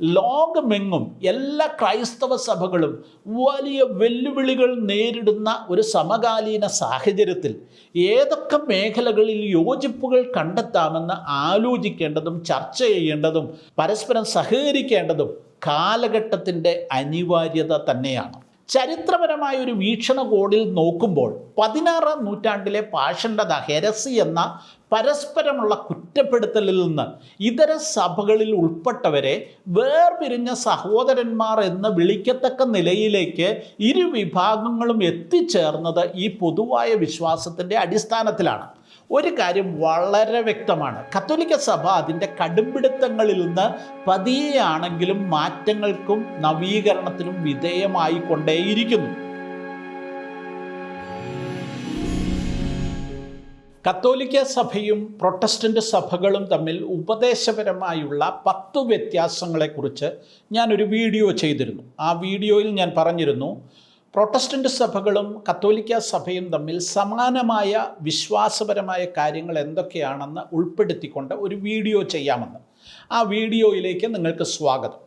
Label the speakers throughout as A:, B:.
A: ലോകമെങ്ങും എല്ലാ ക്രൈസ്തവ സഭകളും വലിയ വെല്ലുവിളികൾ നേരിടുന്ന ഒരു സമകാലീന സാഹചര്യത്തിൽ ഏതൊക്കെ മേഖലകളിൽ യോജിപ്പുകൾ കണ്ടെത്താമെന്ന് ആലോചിക്കേണ്ടതും ചർച്ച ചെയ്യേണ്ടതും പരസ്പരം സഹകരിക്കേണ്ടതും കാലഘട്ടത്തിന്റെ അനിവാര്യത തന്നെയാണ്. ചരിത്രപരമായ ഒരു വീക്ഷണകോണിൽ നോക്കുമ്പോൾ പതിനാറാം നൂറ്റാണ്ടിലെ പാഷണ്ഡത ഹെരസി എന്ന പരസ്പരമുള്ള കുറ്റപ്പെടുത്തലിൽ നിന്ന് ഇതര സഭകളിൽ ഉൾപ്പെട്ടവരെ വേർപിരിഞ്ഞ സഹോദരന്മാർ എന്ന് വിളിക്കത്തക്ക നിലയിലേക്ക് ഇരു വിഭാഗങ്ങളും എത്തിച്ചേർന്നത് ഈ പൊതുവായ വിശ്വാസത്തിന്റെ അടിസ്ഥാനത്തിലാണ്. ഒരു കാര്യം വളരെ വ്യക്തമാണ്. കത്തോലിക്ക സഭ അതിന്റെ കടുംപിടുത്തങ്ങളിൽ നിന്ന് പതിയെയാണെങ്കിലും മാറ്റങ്ങൾക്കും നവീകരണത്തിനും വിധേയമായി കൊണ്ടേയിരിക്കുന്നു കത്തോലിക്ക സഭയും പ്രൊട്ടസ്റ്റന്റ് സഭകളും തമ്മിൽ ഉപദേശപരമായുള്ള പത്ത് വ്യത്യാസങ്ങളെക്കുറിച്ച് ഞാനൊരു വീഡിയോ ചെയ്തിരുന്നു. ആ വീഡിയോയിൽ ഞാൻ പറഞ്ഞിരുന്നു പ്രൊട്ടസ്റ്റന്റ് സഭകളും കത്തോലിക്ക സഭയും തമ്മിൽ സമാനമായ വിശ്വാസപരമായ കാര്യങ്ങൾ എന്തൊക്കെയാണെന്ന് ഉൾപ്പെടുത്തിക്കൊണ്ട് ഒരു വീഡിയോ ചെയ്യാമെന്ന്. ആ വീഡിയോയിലേക്ക് നിങ്ങൾക്ക് സ്വാഗതം.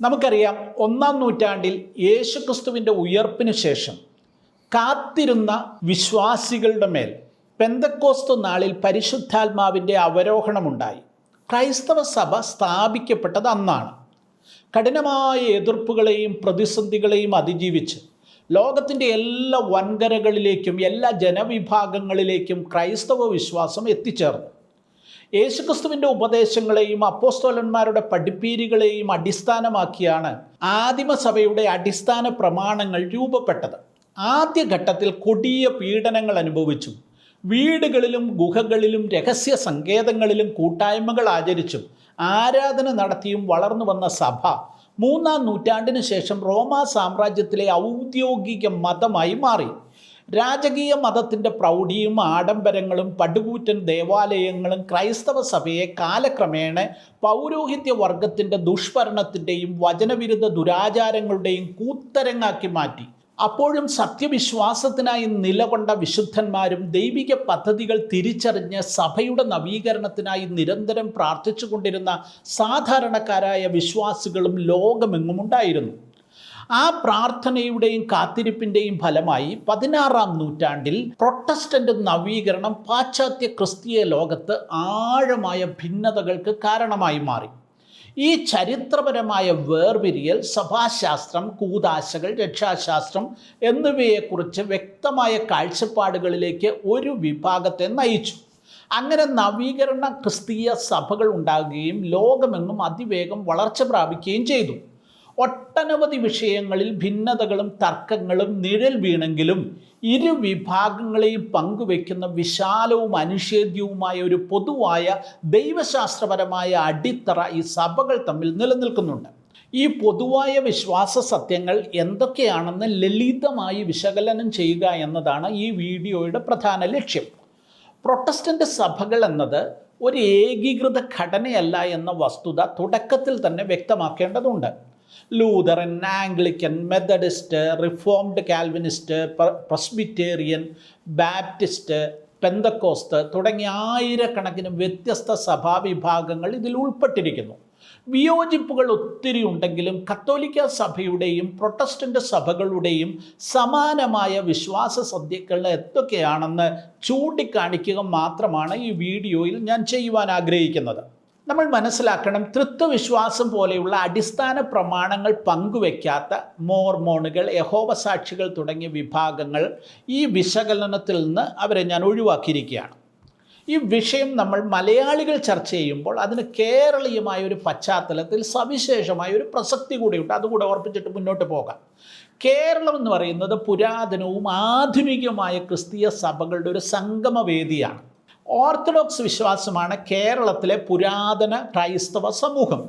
A: നമുക്കറിയാം ഒന്നാം നൂറ്റാണ്ടിൽ യേശുക്രിസ്തുവിന്റെ ഉയർപ്പിന് ശേഷം കാത്തിരുന്ന വിശ്വാസികളുടെ മേൽ പെന്തക്കോസ്തു നാളിൽ പരിശുദ്ധാത്മാവിന്റെ അവരോഹണമുണ്ടായി. ക്രൈസ്തവ സഭ സ്ഥാപിക്കപ്പെട്ടത് അന്നാണ്. കഠിനമായ എതിർപ്പുകളെയും പ്രതിസന്ധികളെയും അതിജീവിച്ച് ലോകത്തിന്റെ എല്ലാ വൻകരകളിലേക്കും എല്ലാ ജനവിഭാഗങ്ങളിലേക്കും ക്രൈസ്തവ വിശ്വാസം എത്തിച്ചേർന്നു. യേശുക്രിസ്തുവിന്റെ ഉപദേശങ്ങളെയും അപ്പോസ്തോലന്മാരുടെ പഠിപ്പീരുകളെയും അടിസ്ഥാനമാക്കിയാണ് ആദിമസഭയുടെ അടിസ്ഥാന പ്രമാണങ്ങൾ രൂപപ്പെട്ടത്. ആദ്യഘട്ടത്തിൽ കൊടിയ പീഡനങ്ങൾ അനുഭവിച്ചു. വീടുകളിലും ഗുഹകളിലും രഹസ്യ സങ്കേതങ്ങളിലും കൂട്ടായ്മകൾ ആചരിച്ചും ആരാധന നടത്തിയും വളർന്നു വന്ന സഭ മൂന്നാം നൂറ്റാണ്ടിന് ശേഷം റോമാ സാമ്രാജ്യത്തിലെ ഔദ്യോഗിക മതമായി മാറി. രാജകീയ മതത്തിന്റെ പ്രൗഢിയും ആഡംബരങ്ങളും പടുകൂറ്റൻ ദേവാലയങ്ങളും ക്രൈസ്തവ സഭയെ കാലക്രമേണ പൗരോഹിത്യ വർഗത്തിന്റെ ദുഷ്ഭരണത്തിന്റെയും വചനവിരുദ്ധ ദുരാചാരങ്ങളുടെയും കൂത്തരങ്ങാക്കി മാറ്റി. അപ്പോഴും സത്യവിശ്വാസത്തിനായി നിലകൊണ്ട വിശുദ്ധന്മാരും ദൈവിക പദ്ധതികൾ തിരിച്ചറിഞ്ഞ് സഭയുടെ നവീകരണത്തിനായി നിരന്തരം പ്രാർത്ഥിച്ചുകൊണ്ടിരുന്ന സാധാരണക്കാരായ വിശ്വാസികളും ലോകമെങ്ങും ഉണ്ടായിരുന്നു. ആ പ്രാർത്ഥനയുടെയും കാത്തിരിപ്പിന്റെയും ഫലമായി പതിനാറാം നൂറ്റാണ്ടിൽ പ്രൊട്ടസ്റ്റന്റ് നവീകരണം പാശ്ചാത്യ ക്രിസ്തീയ ലോകത്ത് ആഴമായ ഭിന്നതകൾക്ക് കാരണമായി മാറി. ഈ ചരിത്രപരമായ വേർപിരിയൽ സഭാശാസ്ത്രം കൂതാശകൾ രക്ഷാശാസ്ത്രം എന്നിവയെക്കുറിച്ച് വ്യക്തമായ കാഴ്ചപ്പാടുകളിലേക്ക് ഒരു വിഭാഗത്തെ നയിച്ചു. അങ്ങനെ നവീകരണ ക്രിസ്തീയ സഭകൾ ഉണ്ടാകുകയും ലോകമെന്നും അതിവേഗം വളർച്ച പ്രാപിക്കുകയും ചെയ്തു. ഒട്ടനവധി വിഷയങ്ങളിൽ ഭിന്നതകളും തർക്കങ്ങളും നിഴൽ വീണെങ്കിലും ഇരു വിഭാഗങ്ങളെയും പങ്കുവെക്കുന്ന വിശാലവും അനുഷേദ്യവുമായ ഒരു പൊതുവായ ദൈവശാസ്ത്രപരമായ അടിത്തറ ഈ സഭകൾ തമ്മിൽ നിലനിൽക്കുന്നുണ്ട്. ഈ പൊതുവായ വിശ്വാസ സത്യങ്ങൾ എന്തൊക്കെയാണെന്ന് ലളിതമായി വിശകലനം ചെയ്യുക എന്നതാണ് ഈ വീഡിയോയുടെ പ്രധാന ലക്ഷ്യം. പ്രൊട്ടസ്റ്റന്റ് സഭകൾ എന്നത് ഒരു ഏകീകൃത ഘടനയല്ല എന്ന വസ്തുത തുടക്കത്തിൽ തന്നെ വ്യക്തമാക്കേണ്ടതുണ്ട്. Lutheran Anglican Methodist Reformed Calvinist Presbyterian Baptist Pentecost തുടങ്ങിയ ആയിരക്കണക്കിന് വ്യത്യസ്ത സഭാവിഭാഗങ്ങൾ ഇതിൽ ഉൾപ്പെട്ടിരിക്കുന്നു. വിയോജിപ്പുകൾ ഒത്തിരി ഉണ്ടെങ്കിലും കത്തോലിക്ക സഭയുടെയും പ്രൊട്ടസ്റ്റന്റ് സഭകളുടെയും സമാനമായ വിശ്വാസ സദ്യകൾ എന്തൊക്കെയാണെന്ന് ചൂണ്ടിക്കാണിക്കുക മാത്രമാണ് ഈ വീഡിയോയിൽ ഞാൻ ചെയ്യുവാൻ ആഗ്രഹിക്കുന്നത്. നമ്മൾ മനസ്സിലാക്കണം തൃത്വവിശ്വാസം പോലെയുള്ള അടിസ്ഥാന പ്രമാണങ്ങൾ പങ്കുവെക്കാത്ത മോർമോണുകൾ യഹോവസാക്ഷികൾ തുടങ്ങിയ വിഭാഗങ്ങൾ ഈ വിശകലനത്തിൽ നിന്ന് അവരെ ഞാൻ ഒഴിവാക്കിയിരിക്കുകയാണ്. ഈ വിഷയം നമ്മൾ മലയാളികൾ ചർച്ച ചെയ്യുമ്പോൾ അതിന് കേരളീയമായ ഒരു പശ്ചാത്തലത്തിൽ സവിശേഷമായ ഒരു പ്രസക്തി കൂടിയുണ്ട്. അതുകൂടെ ഓർപ്പിച്ചിട്ട് മുന്നോട്ട് പോകാം. കേരളം എന്ന് പറയുന്നത് പുരാതനവും ആധുനികവുമായ ക്രിസ്തീയ സഭകളുടെ ഒരു സംഗമവേദിയാണ്. ഓർത്തഡോക്സ് വിശ്വാസമാണ് കേരളത്തിലെ പുരാതന ക്രൈസ്തവ സമൂഹം.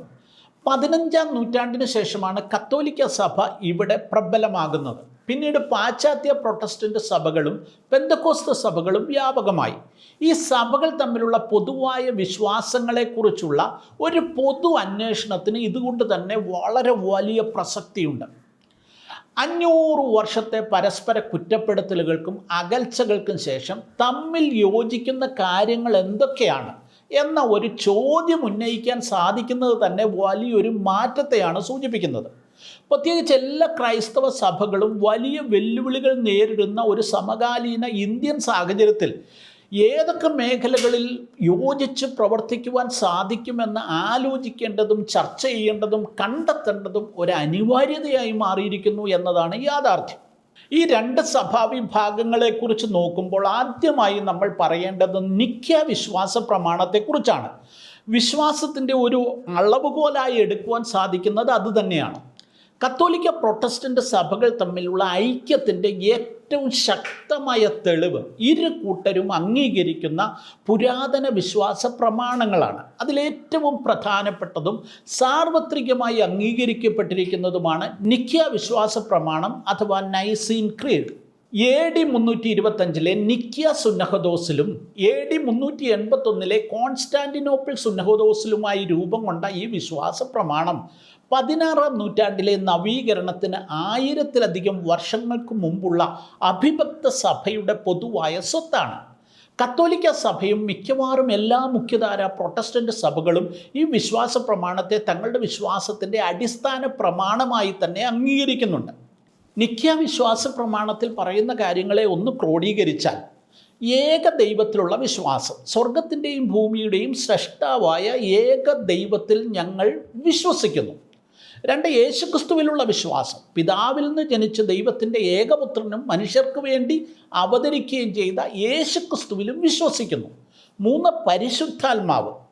A: പതിനഞ്ചാം നൂറ്റാണ്ടിന് ശേഷമാണ് കത്തോലിക്ക സഭ ഇവിടെ പ്രബലമാകുന്നത്. പിന്നീട് പാശ്ചാത്യ പ്രൊട്ടസ്റ്റന്റ് സഭകളും പെന്തക്കോസ്ത സഭകളും വ്യാപകമായി. ഈ സഭകൾ തമ്മിലുള്ള പൊതുവായ വിശ്വാസങ്ങളെക്കുറിച്ചുള്ള ഒരു പൊതു അന്വേഷണത്തിന് ഇതുകൊണ്ട് തന്നെ വളരെ വലിയ പ്രസക്തിയുണ്ട്. അഞ്ഞൂറ് വർഷത്തെ പരസ്പര കുറ്റപ്പെടുത്തലുകൾക്കും അകൽച്ചകൾക്കും ശേഷം തമ്മിൽ യോജിക്കുന്ന കാര്യങ്ങൾ എന്തൊക്കെയാണ് എന്ന ഒരു ചോദ്യം ഉന്നയിക്കാൻ സാധിക്കുന്നത് തന്നെ വലിയൊരു മാറ്റത്തെയാണ് സൂചിപ്പിക്കുന്നത്. പ്രത്യേകിച്ച് എല്ലാ ക്രൈസ്തവ സഭകളും വലിയ വെല്ലുവിളികൾ നേരിടുന്ന ഒരു സമകാലീന ഇന്ത്യൻ സാഹചര്യത്തിൽ ഏതൊക്കെ മേഖലകളിൽ യോജിച്ച് പ്രവർത്തിക്കുവാൻ സാധിക്കുമെന്ന് ആലോചിക്കേണ്ടതും ചർച്ച ചെയ്യേണ്ടതും കണ്ടെത്തേണ്ടതും ഒരു അനിവാര്യതയായി മാറിയിരിക്കുന്നു എന്നതാണ് യാഥാർത്ഥ്യം. ഈ രണ്ട് സഭാവിഭാഗങ്ങളെക്കുറിച്ച് നോക്കുമ്പോൾ ആദ്യമായി നമ്മൾ പറയേണ്ടത് നിഖ്യ വിശ്വാസ പ്രമാണത്തെക്കുറിച്ചാണ് വിശ്വാസത്തിന്റെ ഒരു അളവുകോലായി എടുക്കുവാൻ സാധിക്കുന്നത് അതുതന്നെയാണ് കത്തോലിക്ക പ്രൊട്ടസ്റ്റന്റ് സഭകൾ തമ്മിലുള്ള ഐക്യത്തിന്റെ ഏറ്റവും ശക്തമായ തെളിവ് ഇരു കൂട്ടരും അംഗീകരിക്കുന്ന പുരാതന വിശ്വാസ പ്രമാണങ്ങളാണ്. അതിലേറ്റവും പ്രധാനപ്പെട്ടതും സാർവത്രികമായി അംഗീകരിക്കപ്പെട്ടിരിക്കുന്നതുമാണ് നിഖ്യ വിശ്വാസ പ്രമാണം അഥവാ നൈസീൻ ക്രീഡ്. എ ഡി മുന്നൂറ്റി ഇരുപത്തഞ്ചിലെ നിക്കിയ സുന്നഹദോസിലും എ ഡി മുന്നൂറ്റി എൺപത്തൊന്നിലെ കോൺസ്റ്റാന്റിനോപ്പിൾ സുന്നഹദോസിലുമായി രൂപം കൊണ്ട ഈ വിശ്വാസ പ്രമാണം പതിനാറാം നൂറ്റാണ്ടിലെ നവീകരണത്തിന് ആയിരത്തിലധികം വർഷങ്ങൾക്ക് മുമ്പുള്ള അഭിഭക്ത സഭയുടെ പൊതുവായ സ്വത്താണ്. കത്തോലിക്ക സഭയും മിക്കവാറും എല്ലാ മുഖ്യധാര പ്രൊട്ടസ്റ്റന്റ് സഭകളും ഈ വിശ്വാസ പ്രമാണത്തെ തങ്ങളുടെ വിശ്വാസത്തിന്റെ അടിസ്ഥാന പ്രമാണമായി തന്നെ അംഗീകരിക്കുന്നുണ്ട്. നിഖ്യ വിശ്വാസ പ്രമാണത്തിൽ പറയുന്ന കാര്യങ്ങളെ ഒന്ന് ക്രോഡീകരിച്ചാൽ ഏക ദൈവത്തിലുള്ള വിശ്വാസം സ്വർഗത്തിന്റെയും ഭൂമിയുടെയും സൃഷ്ടാവായ ഏക ദൈവത്തിൽ ഞങ്ങൾ വിശ്വസിക്കുന്നു. രണ്ട് യേശുക്രിസ്തുവിലുള്ള വിശ്വാസം പിതാവിൽ നിന്ന് ജനിച്ച ദൈവത്തിന്റെ ഏകപുത്രനും മനുഷ്യർക്ക് വേണ്ടി അവതരിക്കുകയും ചെയ്ത യേശുക്രിസ്തുവിലും വിശ്വസിക്കുന്നു. മൂന്ന് പരിശുദ്ധാത്മാവ്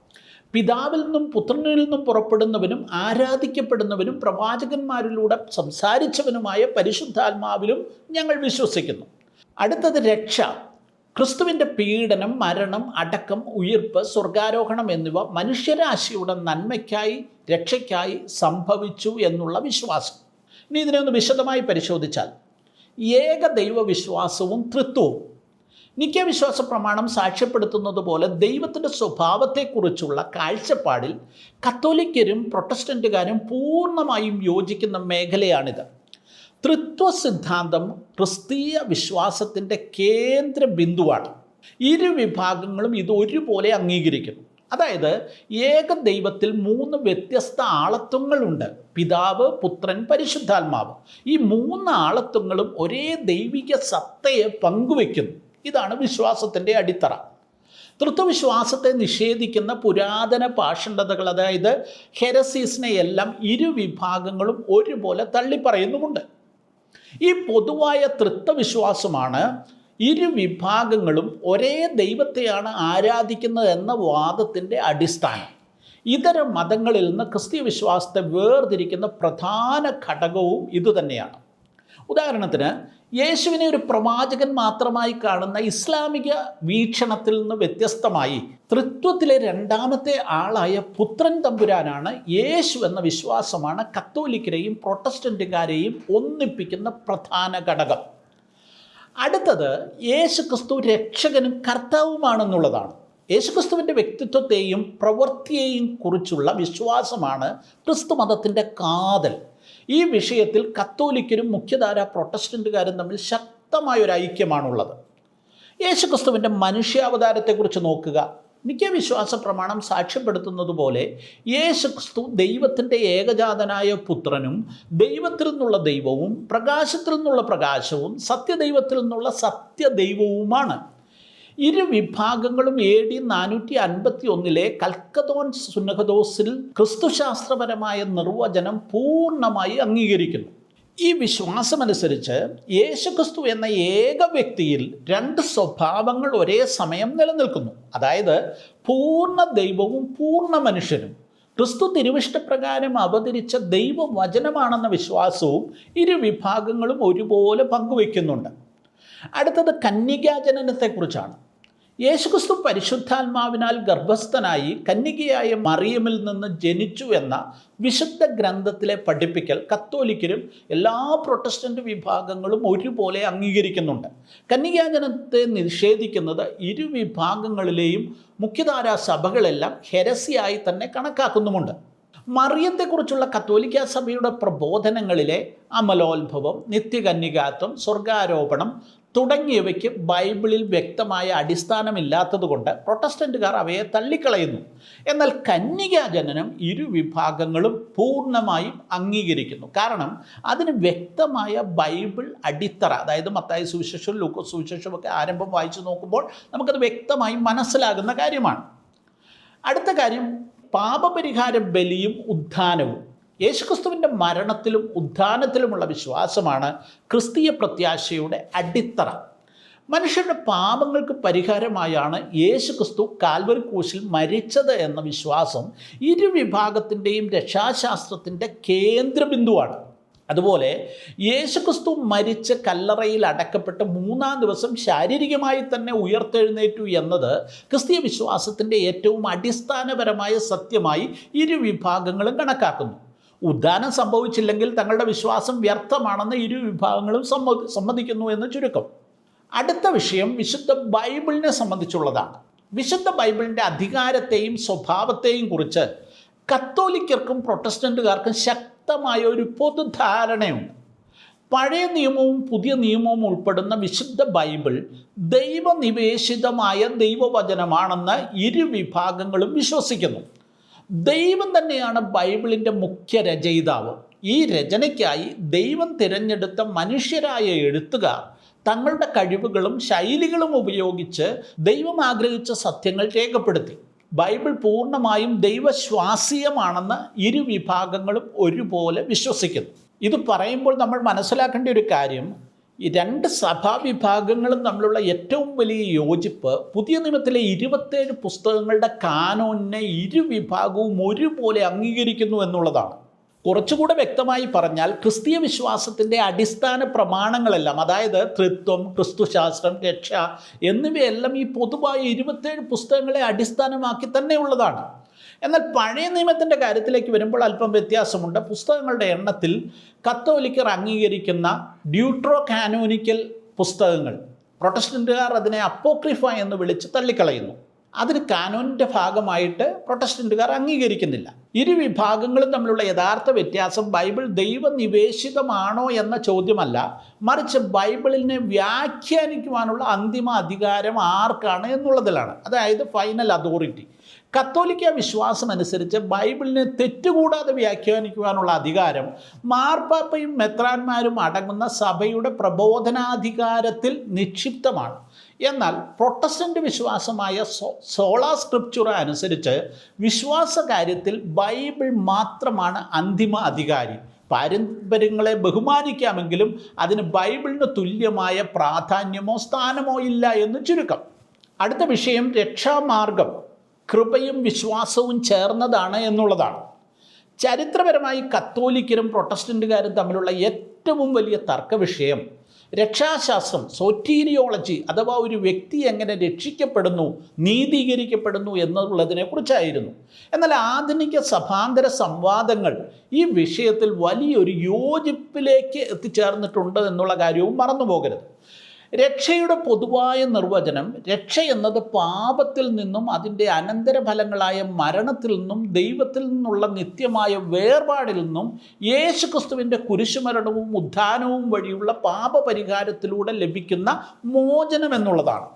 A: പിതാവിൽ നിന്നും പുത്രനിൽ നിന്നും പുറപ്പെടുന്നവനും ആരാധിക്കപ്പെടുന്നവനും പ്രവാചകന്മാരിലൂടെ സംസാരിച്ചവനുമായ പരിശുദ്ധാത്മാവിലും ഞങ്ങൾ വിശ്വസിക്കുന്നു. അടുത്തത് രക്ഷ. ക്രിസ്തുവിന്റെ പീഡനം മരണം അടക്കം ഉയിർപ്പ് സ്വർഗാരോഹണം എന്നിവ മനുഷ്യരാശിയുടെ നന്മയ്ക്കായി രക്ഷയ്ക്കായി സംഭവിച്ചു എന്നുള്ള വിശ്വാസം. ഇനി ഇതിനെ ഒന്ന് വിശദമായി പരിശോധിച്ചാൽ ഏക ദൈവവിശ്വാസവും തൃത്വവും നിത്യവിശ്വാസ പ്രമാണം സാക്ഷ്യപ്പെടുത്തുന്നത് പോലെ ദൈവത്തിന്റെ സ്വഭാവത്തെക്കുറിച്ചുള്ള കാഴ്ചപ്പാടിൽ കത്തോലിക്കരും പ്രൊട്ടസ്റ്റന്റുകാരും പൂർണമായും യോജിക്കുന്ന മേഖലയാണിത്. തൃത്വ സിദ്ധാന്തം ക്രിസ്തീയ വിശ്വാസത്തിന്റെ കേന്ദ്ര ബിന്ദുവാണ് ഇരു വിഭാഗങ്ങളും ഇത് ഒരുപോലെ അംഗീകരിക്കുന്നു. അതായത് ഏക ദൈവത്തിൽ മൂന്ന് വ്യത്യസ്ത ആളത്വങ്ങളുണ്ട്. പിതാവ് പുത്രൻ പരിശുദ്ധാത്മാവ്. ഈ മൂന്ന് ആളത്വങ്ങളും ഒരേ ദൈവിക സത്തയെ പങ്കുവെക്കുന്നു. ഇതാണ് വിശ്വാസത്തിന്റെ അടിത്തറ. തൃത്വവിശ്വാസത്തെ നിഷേധിക്കുന്ന പുരാതന പാഷണ്ഡതകൾ അതായത് ഹെരസീസിനെ എല്ലാം ഇരു വിഭാഗങ്ങളും ഒരുപോലെ തള്ളിപ്പറയുന്നുമുണ്ട്. ഈ പൊതുവായ തൃത്വവിശ്വാസമാണ് ഇരു വിഭാഗങ്ങളും ഒരേ ദൈവത്തെയാണ് ആരാധിക്കുന്നത് എന്ന വാദത്തിന്റെ അടിസ്ഥാനം. ഇതര മതങ്ങളിൽ നിന്ന് ക്രിസ്തീയ വിശ്വാസത്തെ വേർതിരിക്കുന്ന പ്രധാന ഘടകവും ഇതുതന്നെയാണ്. ഉദാഹരണത്തിന് യേശുവിനെ ഒരു പ്രവാചകൻ മാത്രമായി കാണുന്ന ഇസ്ലാമിക വീക്ഷണത്തിൽ നിന്ന് വ്യത്യസ്തമായി തൃത്വത്തിലെ രണ്ടാമത്തെ ആളായ പുത്രൻ തമ്പുരാനാണ് യേശു എന്ന വിശ്വാസമാണ് കത്തോലിക്കരെയും പ്രൊട്ടസ്റ്റന്റുകാരെയും ഒന്നിപ്പിക്കുന്ന പ്രധാന ഘടകം. അടുത്തത് യേശു ക്രിസ്തു രക്ഷകനും കർത്താവുമാണെന്നുള്ളതാണ്. യേശുക്രിസ്തുവിന്റെ വ്യക്തിത്വത്തെയും പ്രവൃത്തിയെയും കുറിച്ചുള്ള വിശ്വാസമാണ് ക്രിസ്തു മതത്തിന്റെ കാതൽ. ഈ വിഷയത്തിൽ കത്തോലിക്കരും മുഖ്യധാര പ്രൊട്ടസ്റ്റന്റുകാരും തമ്മിൽ ശക്തമായ ഒരു ഐക്യമാണുള്ളത്. യേശുക്രിസ്തുവിന്റെ മനുഷ്യാവതാരത്തെക്കുറിച്ച് നോക്കുക. മിക്ക വിശ്വാസ പ്രമാണം സാക്ഷ്യപ്പെടുത്തുന്നത് പോലെ യേശുക്രിസ്തു ദൈവത്തിന്റെ ഏകജാതനായ പുത്രനും ദൈവത്തിൽ നിന്നുള്ള ദൈവവും പ്രകാശത്തിൽ നിന്നുള്ള പ്രകാശവും സത്യദൈവത്തിൽ നിന്നുള്ള സത്യദൈവവുമാണ്. ഇരു വിഭാഗങ്ങളും എ ഡി നാനൂറ്റി അൻപത്തി ഒന്നിലെ കൽക്കതോൻ സുന്നഹദോസിൽ ക്രിസ്തുശാസ്ത്രപരമായ നിർവചനം പൂർണമായി അംഗീകരിക്കുന്നു. ഈ വിശ്വാസമനുസരിച്ച് യേശുക്രിസ്തു എന്ന ഏക വ്യക്തിയിൽ രണ്ട് സ്വഭാവങ്ങൾ ഒരേ സമയം നിലനിൽക്കുന്നു. അതായത് പൂർണ ദൈവവും പൂർണ മനുഷ്യനും. ക്രിസ്തു തിരുവിഷ്ടപ്രകാരം അവതരിച്ച ദൈവവചനമാണെന്ന വിശ്വാസവും ഇരു വിഭാഗങ്ങളും ഒരുപോലെ പങ്കുവയ്ക്കുന്നുണ്ട് അടുത്തത് കന്യകാജനനത്തെക്കുറിച്ചാണ്. യേശുക്രിസ്തു പരിശുദ്ധാത്മാവിനാൽ ഗർഭസ്ഥനായി കന്യകയായ മറിയമിൽ നിന്ന് ജനിച്ചു എന്ന വിശുദ്ധ ഗ്രന്ഥത്തിലെ പഠിപ്പിക്കൽ കത്തോലിക്കരും എല്ലാ പ്രൊട്ടസ്റ്റന്റ് വിഭാഗങ്ങളും ഒരുപോലെ അംഗീകരിക്കുന്നുണ്ട്. കന്യകാജനത്തെ നിഷേധിക്കുന്നത് ഇരു വിഭാഗങ്ങളിലെയും മുഖ്യധാരാ സഭകളെല്ലാം ഹെരസിയായി തന്നെ കണക്കാക്കുന്നുമുണ്ട്. മറിയത്തെക്കുറിച്ചുള്ള കത്തോലിക്ക സഭയുടെ പ്രബോധനങ്ങളിലെ അമലോത്ഭവം നിത്യകന്യകാത്വം സ്വർഗാരോപണം തുടങ്ങിയവയ്ക്ക് ബൈബിളിൽ വ്യക്തമായ അടിസ്ഥാനമില്ലാത്തതുകൊണ്ട് പ്രൊട്ടസ്റ്റന്റുകാർ അവയെ തള്ളിക്കളയുന്നു. എന്നാൽ കന്യകാജനനം ഇരുവിഭാഗങ്ങളും ഇരു വിഭാഗങ്ങളും പൂർണമായും അംഗീകരിക്കുന്നു. കാരണം അതിന് വ്യക്തമായ ബൈബിൾ അടിത്തറ അതായത് മത്തായ സുവിശേഷവും ലൂക്കോസ് സുവിശേഷവും ഒക്കെ ആരംഭം വായിച്ചു നോക്കുമ്പോൾ നമുക്കത് വ്യക്തമായി മനസ്സിലാകുന്ന കാര്യമാണ്. അടുത്ത കാര്യം പാപപരിഹാര ബലിയും ഉത്ഥാനവും യേശുക്രിസ്തുവിന്റെ മരണത്തിലും ഉദ്ധാനത്തിലുമുള്ള വിശ്വാസമാണ് ക്രിസ്തീയ പ്രത്യാശയുടെ അടിത്തറ. മനുഷ്യരുടെ പാപങ്ങൾക്ക് പരിഹാരമായാണ് യേശുക്രിസ്തു കാൽവരി കൂശിൽ മരിച്ചത് എന്ന വിശ്വാസം ഇരു വിഭാഗത്തിന്റെയും രക്ഷാശാസ്ത്രത്തിന്റെ കേന്ദ്രബിന്ദുവാണ്. അതുപോലെ യേശുക്രിസ്തു മരിച്ച കല്ലറയിൽ അടക്കപ്പെട്ട് മൂന്നാം ദിവസം ശാരീരികമായി തന്നെ ഉയർത്തെഴുന്നേറ്റു എന്നത് ക്രിസ്തീയ വിശ്വാസത്തിന്റെ ഏറ്റവും അടിസ്ഥാനപരമായ സത്യമായി ഇരു വിഭാഗങ്ങളും കണക്കാക്കുന്നു. ഉദ്ധാനം സംഭവിച്ചില്ലെങ്കിൽ തങ്ങളുടെ വിശ്വാസം വ്യർത്ഥമാണെന്ന് ഇരു വിഭാഗങ്ങളും സമ്മ സമ്മതിക്കുന്നു എന്ന് ചുരുക്കം. അടുത്ത വിഷയം വിശുദ്ധ ബൈബിളിനെ സംബന്ധിച്ചുള്ളതാണ്. വിശുദ്ധ ബൈബിളിന്റെ അധികാരത്തെയും സ്വഭാവത്തെയും കുറിച്ച് കത്തോലിക്കർക്കും പ്രൊട്ടസ്റ്റന്റുകാർക്കും ശക്തമായ ഒരു പൊതുധാരണയുണ്ട്. പഴയ നിയമവും പുതിയ നിയമവും ഉൾപ്പെടുന്ന വിശുദ്ധ ബൈബിൾ ദൈവനിവേശിതമായ ദൈവവചനമാണെന്ന് ഇരു വിഭാഗങ്ങളും വിശ്വസിക്കുന്നു. ദൈവം തന്നെയാണ് ബൈബിളിന്റെ മുഖ്യ രചയിതാവ്. ഈ രചനയ്ക്കായി ദൈവം തിരഞ്ഞെടുത്ത മനുഷ്യരായ എഴുത്തുകാർ തങ്ങളുടെ കഴിവുകളും ശൈലികളും ഉപയോഗിച്ച് ദൈവം ആഗ്രഹിച്ച സത്യങ്ങൾ രേഖപ്പെടുത്തി. ബൈബിൾ പൂർണമായും ദൈവശ്വാസീയമാണെന്ന് ഇരു വിഭാഗങ്ങളും ഒരുപോലെ വിശ്വസിക്കുന്നു. ഇത് പറയുമ്പോൾ നമ്മൾ മനസ്സിലാക്കേണ്ട ഒരു കാര്യം ഈ രണ്ട് സഭാവിഭാഗങ്ങളും തമ്മിലുള്ള ഏറ്റവും വലിയ യോജിപ്പ് പുതിയ നിയമത്തിലെ ഇരുപത്തേഴ് പുസ്തകങ്ങളുടെ കാനോനെ ഇരുവിഭാഗവും ഒരുപോലെ അംഗീകരിക്കുന്നു എന്നുള്ളതാണ്. കുറച്ചുകൂടെ വ്യക്തമായി പറഞ്ഞാൽ ക്രിസ്തീയ വിശ്വാസത്തിന്റെ അടിസ്ഥാന പ്രമാണങ്ങളെല്ലാം അതായത് തൃത്വം ക്രിസ്തുശാസ്ത്രം രക്ഷ എന്നിവയെല്ലാം ഈ പൊതുവായ ഇരുപത്തേഴ് പുസ്തകങ്ങളെ അടിസ്ഥാനമാക്കി തന്നെയുള്ളതാണ് എന്നാൽ പഴയ നിയമത്തിന്റെ കാര്യത്തിലേക്ക് വരുമ്പോൾ അല്പം വ്യത്യാസമുണ്ട്. പുസ്തകങ്ങളുടെ എണ്ണത്തിൽ കത്തോലിക്കർ അംഗീകരിക്കുന്ന ഡ്യൂട്രോ കാനോനിക്കൽ പുസ്തകങ്ങൾ. പ്രൊട്ടസ്റ്റന്റുകാർ അതിനെ അപ്പോക്രിഫ എന്ന് വിളിച്ച് തള്ളിക്കളയുന്നു. അതിന് കാനോനിന്റെ ഭാഗമായിട്ട് പ്രൊട്ടസ്റ്റന്റുകാർ അംഗീകരിക്കുന്നില്ല. ഇരു വിഭാഗങ്ങളും തമ്മിലുള്ള യഥാർത്ഥ വ്യത്യാസം ബൈബിൾ ദൈവനിവേശിതമാണോ എന്ന ചോദ്യമല്ല. മറിച്ച് ബൈബിളിനെ വ്യാഖ്യാനിക്കുവാനുള്ള അന്തിമ അധികാരം ആർക്കാണ് എന്നുള്ളതിലാണ്. അതായത് ഫൈനൽ അതോറിറ്റി. കത്തോലിക്ക വിശ്വാസം അനുസരിച്ച് ബൈബിളിനെ തെറ്റുകൂടാതെ വ്യാഖ്യാനിക്കുവാനുള്ള അധികാരം മാർപ്പാപ്പയും മെത്രാന്മാരും അടങ്ങുന്ന സഭയുടെ പ്രബോധനാധികാരത്തിൽ നിക്ഷിപ്തമാണ്. എന്നാൽ പ്രൊട്ടസ്റ്റന്റ് വിശ്വാസമായ സോളാ സ്ക്രിപ്ചുറ അനുസരിച്ച് വിശ്വാസ കാര്യത്തിൽ ബൈബിൾ മാത്രമാണ് അന്തിമ അധികാരി. പാരമ്പര്യങ്ങളെ ബഹുമാനിക്കാമെങ്കിലും അതിന് ബൈബിളിന് തുല്യമായ പ്രാധാന്യമോ സ്ഥാനമോ ഇല്ല എന്ന് ചുരുക്കം. അടുത്ത വിഷയം രക്ഷാമാർഗം. കൃപയും വിശ്വാസവും ചേർന്നതാണ് എന്നുള്ളതാണ്. ചരിത്രപരമായി കത്തോലിക്കരും പ്രൊട്ടസ്റ്റന്റുകാരും തമ്മിലുള്ള ഏറ്റവും വലിയ തർക്ക വിഷയം രക്ഷാശാസ്ത്രം സോറ്റീരിയോളജി അഥവാ ഒരു വ്യക്തി എങ്ങനെ രക്ഷിക്കപ്പെടുന്നു നീതീകരിക്കപ്പെടുന്നു എന്നുള്ളതിനെക്കുറിച്ചായിരുന്നു. എന്നാൽ ആധുനിക സഭാന്തര സംവാദങ്ങൾ ഈ വിഷയത്തിൽ വലിയൊരു യോജിപ്പിലേക്ക് എത്തിച്ചേർന്നിട്ടുണ്ട് എന്നുള്ള കാര്യവും മറന്നുപോകരുത്. രക്ഷയുടെ പൊതുവായ നിർവചനം രക്ഷ എന്നത് പാപത്തിൽ നിന്നും അതിന്റെ അനന്തരഫലങ്ങളായ മരണത്തിൽ നിന്നും ദൈവത്തിൽ നിന്നുള്ള നിത്യമായ വേർപാടിൽ നിന്നും യേശുക്രിസ്തുവിന്റെ കുരിശുമരണവും ഉദ്ധാനവും വഴിയുള്ള പാപപരിഹാരത്തിലൂടെ ലഭിക്കുന്ന മോചനം എന്നുള്ളതാണ്.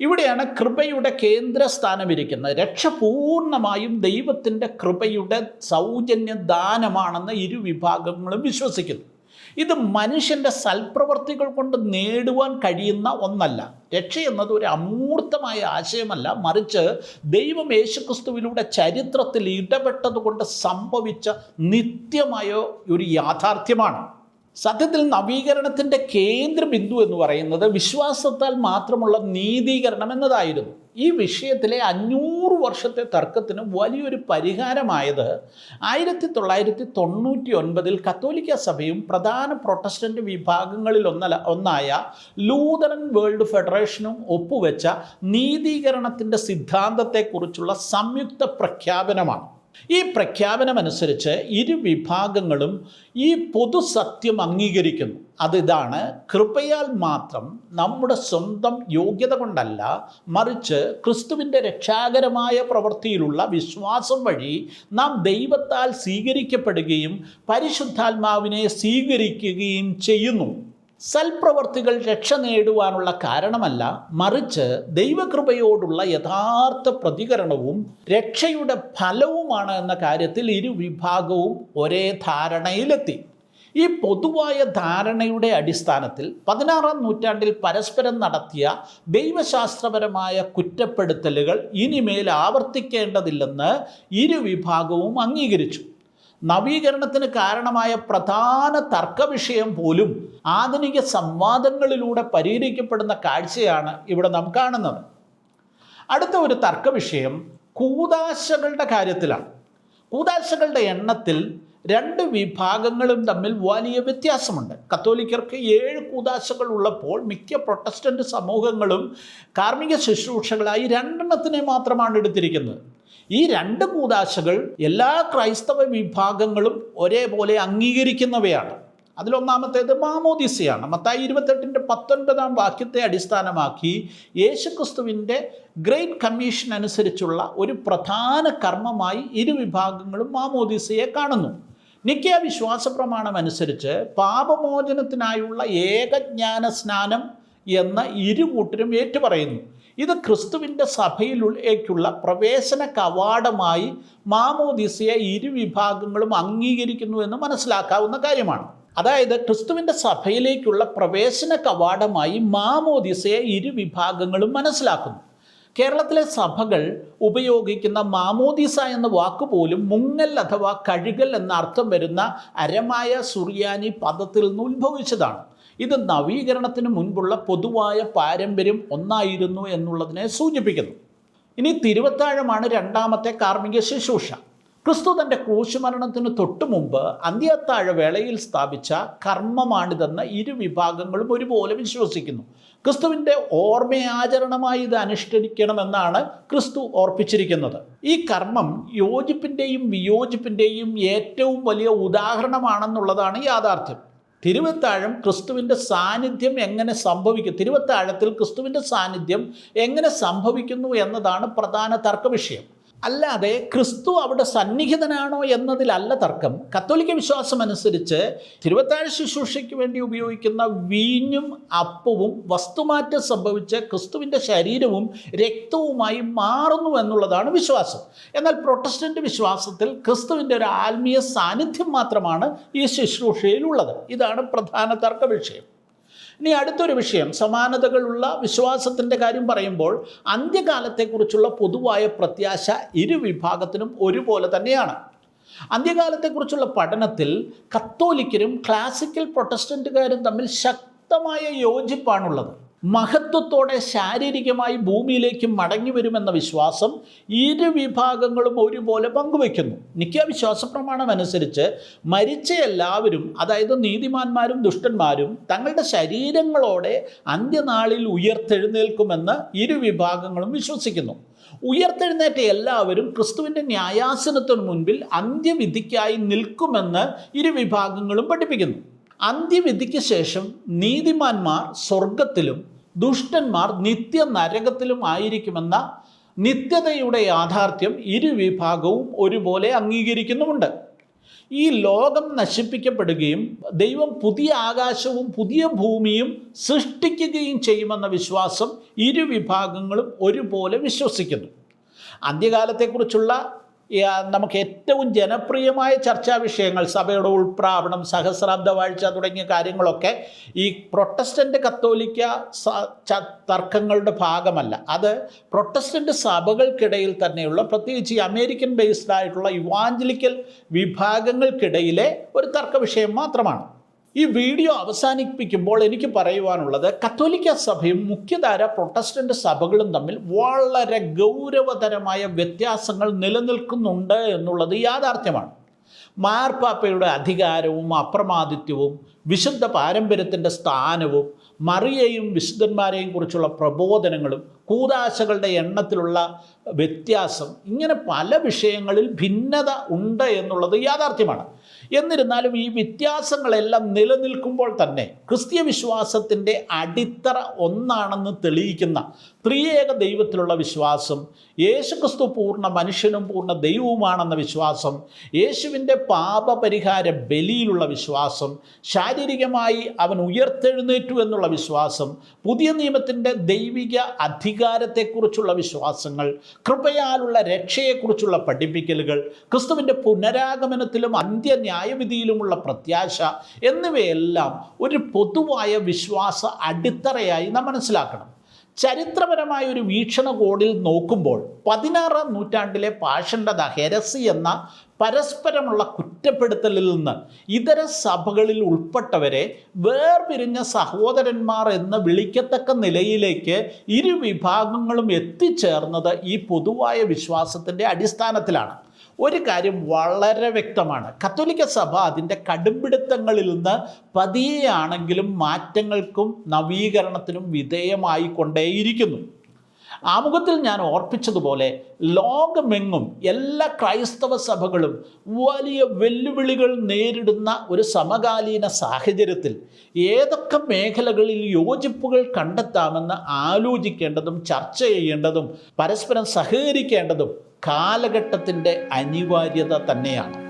A: ഇവിടെയാണ് കൃപയുടെ കേന്ദ്രസ്ഥാനമിരിക്കുന്നത്. രക്ഷ പൂർണമായും ദൈവത്തിന്റെ കൃപയുടെ സൗജന്യ ദാനമാണെന്ന് ഇരു വിഭാഗങ്ങളും വിശ്വസിക്കുന്നു. ഇത് മനുഷ്യന്റെ സൽപ്രവർത്തികൾ കൊണ്ട് നേടുവാൻ കഴിയുന്ന ഒന്നല്ല. രക്ഷ എന്നത് ഒരു അമൂർത്തമായ ആശയമല്ല. മറിച്ച് ദൈവം യേശുക്രിസ്തുവിലൂടെ ചരിത്രത്തിൽ ഇടപെട്ടതുകൊണ്ട് സംഭവിച്ച നിത്യമായ ഒരു യാഥാർത്ഥ്യമാണ്. സത്യത്തിൽ നവീകരണത്തിന്റെ കേന്ദ്ര ബിന്ദു എന്ന് പറയുന്നത് വിശ്വാസത്താൽ മാത്രമുള്ള നീതീകരണം എന്നതായിരുന്നു. ഈ വിഷയത്തിലെ അഞ്ഞൂറ് വർഷത്തെ തർക്കത്തിന് വലിയൊരു പരിഹാരമായത് ആയിരത്തി തൊള്ളായിരത്തി തൊണ്ണൂറ്റി ഒൻപതിൽ കത്തോലിക്ക സഭയും പ്രധാന പ്രൊട്ടസ്റ്റന്റ് വിഭാഗങ്ങളിൽ ഒന്നല ഒന്നായ ലൂതറൻ വേൾഡ് ഫെഡറേഷനും ഒപ്പുവെച്ച നീതീകരണത്തിന്റെ സിദ്ധാന്തത്തെക്കുറിച്ചുള്ള സംയുക്ത പ്രഖ്യാപനമാണ്. ഈ പ്രഖ്യാപനമനുസരിച്ച് ഇരു വിഭാഗങ്ങളും ഈ പൊതുസത്യം അംഗീകരിക്കുന്നു. അതിതാണ് കൃപയാൽ മാത്രം നമ്മുടെ സ്വന്തം യോഗ്യത കൊണ്ടല്ല മറിച്ച് ക്രിസ്തുവിന്റെ രക്ഷാകരമായ പ്രവൃത്തിയിലുള്ള വിശ്വാസം വഴി നാം ദൈവത്താൽ സ്വീകരിക്കപ്പെടുകയും പരിശുദ്ധാത്മാവിനെ സ്വീകരിക്കുകയും ചെയ്യുന്നു. സൽപ്രവർത്തികൾ രക്ഷ നേടുവാനുള്ള കാരണമല്ല മറിച്ച് ദൈവകൃപയോടുള്ള യഥാർത്ഥ പ്രതികരണവും രക്ഷയുടെ ഫലവുമാണ് എന്ന കാര്യത്തിൽ ഇരുവിഭാഗവും ഒരേ ധാരണയിലെത്തി. ഈ പൊതുവായ ധാരണയുടെ അടിസ്ഥാനത്തിൽ പതിനാറാം നൂറ്റാണ്ടിൽ പരസ്പരം നടത്തിയ ദൈവശാസ്ത്രപരമായ കുറ്റപ്പെടുത്തലുകൾ ഇനിമേൽ ആവർത്തിക്കേണ്ടതില്ലെന്ന് ഇരുവിഭാഗവും അംഗീകരിച്ചു. നവീകരണത്തിന് കാരണമായ പ്രധാന തർക്കവിഷയം പോലും ആധുനിക സംവാദങ്ങളിലൂടെ പരിഹരിക്കപ്പെടുന്ന കാഴ്ചയാണ് ഇവിടെ നാം കാണുന്നത്. അടുത്ത ഒരു തർക്കവിഷയം കൂതാശകളുടെ കാര്യത്തിലാണ്. കൂതാശകളുടെ എണ്ണത്തിൽ രണ്ട് വിഭാഗങ്ങളും തമ്മിൽ വലിയ വ്യത്യാസമുണ്ട്. കത്തോലിക്കർക്ക് ഏഴ് കൂതാശകൾ ഉള്ളപ്പോൾ മിക്ക പ്രൊട്ടസ്റ്റന്റ് സമൂഹങ്ങളും കാർമ്മിക ശുശ്രൂഷകളായി രണ്ടെണ്ണത്തിനെ മാത്രമാണ് എടുത്തിരിക്കുന്നത്. ഈ രണ്ട് കൂതാശകൾ എല്ലാ ക്രൈസ്തവ വിഭാഗങ്ങളും ഒരേപോലെ അംഗീകരിക്കുന്നവയാണ്. അതിലൊന്നാമത്തേത് മാമോദിസയാണ്. മത്തായി ഇരുപത്തെട്ടിന്റെ പത്തൊൻപതാം വാക്യത്തെ അടിസ്ഥാനമാക്കി യേശുക്രിസ്തുവിന്റെ ഗ്രേറ്റ് കമ്മീഷൻ അനുസരിച്ചുള്ള ഒരു പ്രധാന കർമ്മമായി ഇരു വിഭാഗങ്ങളും മാമോദിസയെ കാണുന്നു. നിക്കിയ വിശ്വാസ പ്രമാണം അനുസരിച്ച് പാപമോചനത്തിനായുള്ള ഏകജ്ഞാന സ്നാനം എന്ന ഇരു കൂട്ടരും ഏറ്റുപറയുന്നു. ഇത് ക്രിസ്തുവിന്റെ സഭയിലേക്കുള്ള പ്രവേശന കവാടമായി മാമോദിസയെ ഇരുവിഭാഗങ്ങളും അംഗീകരിക്കുന്നു എന്ന് മനസ്സിലാക്കാവുന്ന കാര്യമാണ്. അതായത് ക്രിസ്തുവിന്റെ സഭയിലേക്കുള്ള പ്രവേശന കവാടമായി മാമോദിസയെ ഇരുവിഭാഗങ്ങളും മനസ്സിലാക്കുന്നു. കേരളത്തിലെ സഭകൾ ഉപയോഗിക്കുന്ന മാമോദിസ എന്ന വാക്ക് പോലും മുങ്ങൽ അഥവാ കഴുകൽ എന്ന അർത്ഥം വരുന്ന അരമായ സുറിയാനി പദത്തിൽ നിന്ന് ഉത്ഭവിച്ചതാണ്. ഇത് നവീകരണത്തിന് മുൻപുള്ള പൊതുവായ പാരമ്പര്യം ഒന്നായിരുന്നു എന്നുള്ളതിനെ സൂചിപ്പിക്കുന്നു. ഇനി തിരുവത്താഴമാണ് രണ്ടാമത്തെ കാർമ്മിക ശുശ്രൂഷ. ക്രിസ്തു തന്റെ ക്രൂശുമരണത്തിന് തൊട്ടു മുമ്പ് വേളയിൽ സ്ഥാപിച്ച കർമ്മമാണിതെന്ന് ഇരു വിഭാഗങ്ങളും ഒരുപോലെ വിശ്വസിക്കുന്നു. ക്രിസ്തുവിന്റെ ഓർമ്മയാചരണമായി ഇത് അനുഷ്ഠിക്കണമെന്നാണ് ക്രിസ്തു ഓർപ്പിച്ചിരിക്കുന്നത്. ഈ കർമ്മം യോജിപ്പിന്റെയും വിയോജിപ്പിന്റെയും ഏറ്റവും വലിയ ഉദാഹരണമാണെന്നുള്ളതാണ് യാഥാർത്ഥ്യം. തിരുവത്താഴം ക്രിസ്തുവിന്റെ സാന്നിധ്യം എങ്ങനെ സംഭവിക്കും? തിരുവത്താഴത്തിൽ ക്രിസ്തുവിന്റെ സാന്നിധ്യം എങ്ങനെ സംഭവിക്കുന്നു എന്നതാണ് പ്രധാന തർക്കവിഷയം. അല്ലാതെ ക്രിസ്തു അവിടെ സന്നിഹിതനാണോ എന്നതിലല്ല തർക്കം. കത്തോലിക്ക വിശ്വാസം അനുസരിച്ച് തിരുവത്താഴ ശുശ്രൂഷയ്ക്ക് വേണ്ടി ഉപയോഗിക്കുന്ന വീഞ്ഞും അപ്പവും വസ്തുമാറ്റം സംഭവിച്ച് ക്രിസ്തുവിന്റെ ശരീരവും രക്തവുമായി മാറുന്നു എന്നുള്ളതാണ് വിശ്വാസം. എന്നാൽ പ്രൊട്ടസ്റ്റന്റ് വിശ്വാസത്തിൽ ക്രിസ്തുവിന്റെ ഒരു ആത്മീയ സാന്നിധ്യം മാത്രമാണ് ഈ ശുശ്രൂഷയിലുള്ളത്. ഇതാണ് പ്രധാന തർക്ക വിഷയം. ഇനി അടുത്തൊരു വിഷയം. സമാനതകളുള്ള വിശ്വാസത്തിന്റെ കാര്യം പറയുമ്പോൾ അന്ത്യകാലത്തെക്കുറിച്ചുള്ള പൊതുവായ പ്രത്യാശ ഇരു വിഭാഗത്തിനും ഒരുപോലെ തന്നെയാണ്. അന്ത്യകാലത്തെക്കുറിച്ചുള്ള പഠനത്തിൽ കത്തോലിക്കരും ക്ലാസിക്കൽ പ്രൊട്ടസ്റ്റന്റുകാരും തമ്മിൽ ശക്തമായ യോജിപ്പാണുള്ളത്. മഹത്വത്തോടെ ശാരീരികമായി ഭൂമിയിലേക്ക് മടങ്ങി വരുമെന്ന വിശ്വാസം ഇരു വിഭാഗങ്ങളും ഒരുപോലെ പങ്കുവയ്ക്കുന്നു. നിത്യവിശ്വാസ പ്രമാണം അനുസരിച്ച് മരിച്ച എല്ലാവരും അതായത് നീതിമാന്മാരും ദുഷ്ടന്മാരും തങ്ങളുടെ ശരീരങ്ങളോടെ അന്ത്യനാളിൽ ഉയർത്തെഴുന്നേൽക്കുമെന്ന് ഇരു വിഭാഗങ്ങളും വിശ്വസിക്കുന്നു. ഉയർത്തെഴുന്നേറ്റ എല്ലാവരും ക്രിസ്തുവിന്റെ ന്യായാസനത്തിനു മുൻപിൽ അന്ത്യവിധിക്കായി നിൽക്കുമെന്ന് ഇരു വിഭാഗങ്ങളും പഠിപ്പിക്കുന്നു. അന്ത്യവിധിക്ക് ശേഷം നീതിമാന്മാർ സ്വർഗത്തിലും ദുഷ്ടന്മാർ നിത്യ നരകത്തിലും ആയിരിക്കുമെന്ന നിത്യതയുടെ യാഥാർത്ഥ്യം ഇരുവിഭാഗവും ഒരുപോലെ അംഗീകരിക്കുന്നുമുണ്ട്. ഈ ലോകം നശിപ്പിക്കപ്പെടുകയും ദൈവം പുതിയ ആകാശവും പുതിയ ഭൂമിയും സൃഷ്ടിക്കുകയും ചെയ്യുമെന്ന വിശ്വാസം ഇരുവിഭാഗങ്ങളും ഒരുപോലെ വിശ്വസിക്കുന്നു. അന്ത്യകാലത്തെക്കുറിച്ചുള്ള നമുക്ക് ഏറ്റവും ജനപ്രിയമായ ചർച്ചാ വിഷയങ്ങൾ സഭയുടെ ഉൾപ്രാവണം സഹസ്രാബ്ദ വാഴ്ച തുടങ്ങിയ കാര്യങ്ങളൊക്കെ ഈ പ്രൊട്ടസ്റ്റന്റ് കത്തോലിക്ക തർക്കങ്ങളുടെ ഭാഗമല്ല. അത് പ്രൊട്ടസ്റ്റന്റ് സഭകൾക്കിടയിൽ തന്നെയുള്ള പ്രത്യേകിച്ച് ഈ അമേരിക്കൻ ബേസ്ഡ് ആയിട്ടുള്ള ഇവാഞ്ചലിക്കൽ വിഭാഗങ്ങൾക്കിടയിലെ ഒരു തർക്ക വിഷയം മാത്രമാണ്. ഈ വീഡിയോ അവസാനിപ്പിക്കുമ്പോൾ എനിക്ക് പറയുവാനുള്ളത് കത്തോലിക്ക സഭയും മുഖ്യധാര പ്രൊട്ടസ്റ്റന്റ് സഭകളും തമ്മിൽ വളരെ ഗൗരവതരമായ വ്യത്യാസങ്ങൾ നിലനിൽക്കുന്നുണ്ട് എന്നുള്ളത് യാഥാർത്ഥ്യമാണ്. മാർപ്പാപ്പയുടെ അധികാരവും അപ്രമാദിത്യവും വിശുദ്ധ പാരമ്പര്യത്തിന്റെ സ്ഥാനവും മറിയയും വിശുദ്ധന്മാരെയും കുറിച്ചുള്ള പ്രബോധനങ്ങളും കൂതാശകളുടെ എണ്ണത്തിലുള്ള വ്യത്യാസം ഇങ്ങനെ പല വിഷയങ്ങളിൽ ഭിന്നത ഉണ്ട് എന്നുള്ളത് യാഥാർത്ഥ്യമാണ്. എന്നിരുന്നാലും ഈ വ്യത്യാസങ്ങളെല്ലാം നിലനിൽക്കുമ്പോൾ തന്നെ ക്രിസ്തീയ വിശ്വാസത്തിന്റെ അടിത്തറ ഒന്നാണെന്ന് തെളിയിക്കുന്ന ത്രിയേക ദൈവത്തിലുള്ള വിശ്വാസം യേശുക്രിസ്തു പൂർണ മനുഷ്യനും പൂർണ ദൈവവുമാണെന്ന വിശ്വാസം യേശുവിന്റെ പാപപരിഹാര ബലിയിലുള്ള വിശ്വാസം ശാരീരികമായി അവൻ ഉയർത്തെഴുന്നേറ്റു എന്നുള്ള വിശ്വാസം പുതിയ നിയമത്തിന്റെ ദൈവിക അധികാരത്തെക്കുറിച്ചുള്ള വിശ്വാസങ്ങൾ കൃപയാലുള്ള രക്ഷയെക്കുറിച്ചുള്ള പഠിപ്പിക്കലുകൾ ക്രിസ്തുവിന്റെ പുനരാഗമനത്തിലും അന്ത്യന്യായവിധിയിലുമുള്ള പ്രത്യാശ എന്നിവയെല്ലാം ഒരു പൊതുവായ വിശ്വാസ അടിത്തറയായി നാം മനസ്സിലാക്കണം. ചരിത്രപരമായ ഒരു വീക്ഷണകോണിൽ നോക്കുമ്പോൾ പതിനാറാം നൂറ്റാണ്ടിലെ പാഷണ്ഡത ഹെരസി എന്ന പരസ്പരമുള്ള കുറ്റപ്പെടുത്തലിൽ നിന്ന് ഇതര സഭകളിൽ ഉൾപ്പെട്ടവരെ വേർപിരിഞ്ഞ സഹോദരന്മാർ എന്ന് വിളിക്കത്തക്ക നിലയിലേക്ക് ഇരു വിഭാഗങ്ങളും എത്തിച്ചേർന്നത് ഈ പൊതുവായ വിശ്വാസത്തിന്റെ അടിസ്ഥാനത്തിലാണ്. ഒരു കാര്യം വളരെ വ്യക്തമാണ്. കത്തോലിക്ക സഭ അതിന്റെ കടുംപിടുത്തങ്ങളിൽ നിന്ന് പതിയെയാണെങ്കിലും മാറ്റങ്ങൾക്കും നവീകരണത്തിനും വിധേയമായി കൊണ്ടേയിരിക്കുന്നു ആമുഖത്തിൽ ഞാൻ ഓർപ്പിച്ചതുപോലെ ലോകമെങ്ങും എല്ലാ ക്രൈസ്തവ സഭകളും വലിയ വെല്ലുവിളികൾ നേരിടുന്ന ഒരു സമകാലീന സാഹചര്യത്തിൽ ഏതൊക്കെ മേഖലകളിൽ യോജിപ്പുകൾ കണ്ടെത്താമെന്ന് ആലോചിക്കേണ്ടതും ചർച്ച ചെയ്യേണ്ടതും പരസ്പരം സഹകരിക്കേണ്ടതും കാലഘട്ടത്തിന്റെ അനിവാര്യത തന്നെയാണ്.